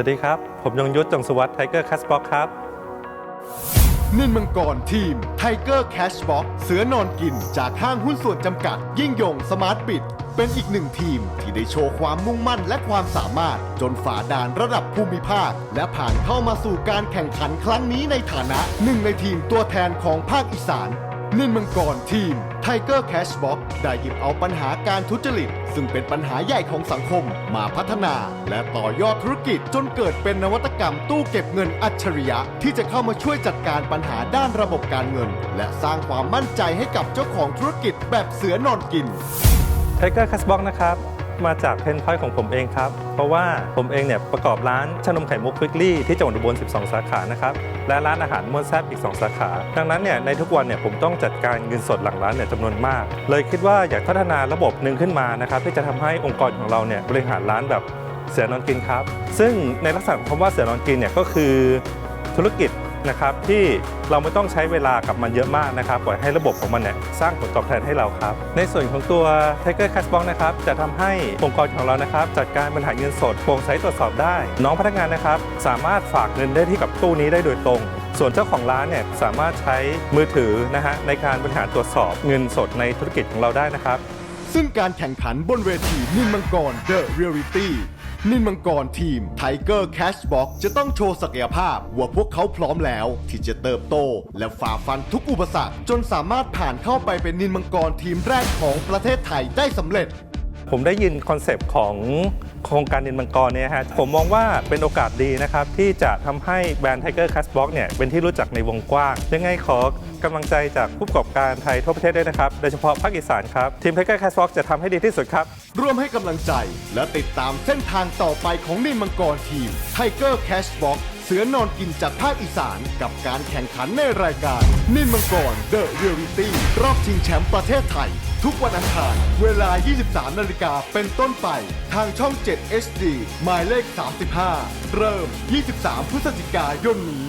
วัสดีครับ ผมยงยุทธจงสุวัสดิ์ไทเกอร์แคัสบ็อกครับ นินมังกรทีมไทเกอร์แคชบ็อกเสือนอนกินจากห้างหุ้นส่วนจำกัด ยิ่งยงสมาร์ทบิด เป็นอีกหนึ่งทีมที่ได้โชว์ความมุ่งมั่นและความสามารถ จนฝ่าด่านระดับภูมิภาค และผ่านเข้ามาสู่การแข่งขันครั้งนี้ในฐานะหนึ่งในทีมตัวแทนของภาคอีสาน นินมังกรทีมไทเกอร์แคชบ็อกได้หยิบเอาปัญหาการทุจริต ซึ่งเป็นปัญหาใหญ่ของสังคมมาพัฒนา และต่อยอดธุรกิจจนเกิดเป็นนวัตกรรมตู้เก็บเงินอัจฉริยะ ที่จะเข้ามาช่วยจัดการปัญหาด้านระบบการเงิน และสร้างความมั่นใจให้กับเจ้าของธุรกิจแบบเสือนอนกินไทเกอร์คัสบ็อกนะครับ มาจากเพนพอยของผมเองครับ เพราะว่าผมเองเนี่ยประกอบร้านชานมไข่มุกควิกลี่ที่จังหวัดอุบล 12 สาขานะครับ และร้านอาหารม่วนแซบอีก 2 สาขา ดังนั้นเนี่ยในทุกวันเนี่ยผมต้องจัดการเงินสดหลังร้านเนี่ยจำนวนมาก เลยคิดว่าอยากพัฒนาระบบหนึ่งขึ้นมานะครับที่จะทำให้องค์กรของเราเนี่ยบริหารร้านแบบเสือนอนกินครับ ซึ่งในลักษณะของคำว่าเสือนอนกินเนี่ยก็คือธุรกิจ นะครับที่เราไม่ต้องใช้เวลากับมันเยอะมากนะครับปล่อยให้ระบบของมันเนี่ยสร้างผลตอบแทนให้เราครับ ในส่วนของตัว Tiger Cash Box นะครับจะทำให้องค์กรของเรานะครับจัดการบริหารเงินสดโปร่งใสตรวจสอบได้ น้องพนักงานนะครับสามารถฝากเงินได้ที่กับตู้นี้ได้โดยตรง ส่วนเจ้าของร้านเนี่ยสามารถใช้มือถือนะฮะในการบริหารตรวจสอบเงินสดในธุรกิจของเราได้นะครับ ซึ่งการแข่งขันบนเวทีนินมังกร The Reality นินมังกรทีม Tiger Cashbox จะต้องโชว์ศักยภาพ ว่าพวกเขาพร้อมแล้ว ที่จะเติบโต และฝ่าฟันทุกอุปสรรค จนสามารถผ่านเข้าไปเป็นนินมังกรทีมแรกของประเทศไทยได้สำเร็จ ผมได้ยินคอนเซปต์ของโครงการดินมังกรเนี่ยฮะผมมองว่าเป็นโอกาสดีนะครับ ที่จะทำให้แบรนด์ Tiger Cash Box เนี่ยเป็นที่รู้จักในวงกว้าง ยังไงขอกำลังใจจากผู้ประกอบการไทยทั่วประเทศด้วยนะครับ โดยเฉพาะภาคอีสานครับ ทีม Tiger Cash Box จะทำให้ดีที่สุดครับ ร่วมให้กำลังใจและติดตามเส้นทางต่อไปของนินมังกรทีม Tiger Cashbox เสือนอนกินจากภาคอีสานกับการแข่งขันในรายการ นินมังกรเดอะเรียลิตี้รอบชิงแชมป์ประเทศไทย ทุกวันอังคาร เวลา 23 นาฬิกาเป็นต้นไป ทางช่อง 7 HD หมายเลข 35 เริ่ม 23 พฤศจิกายนนี้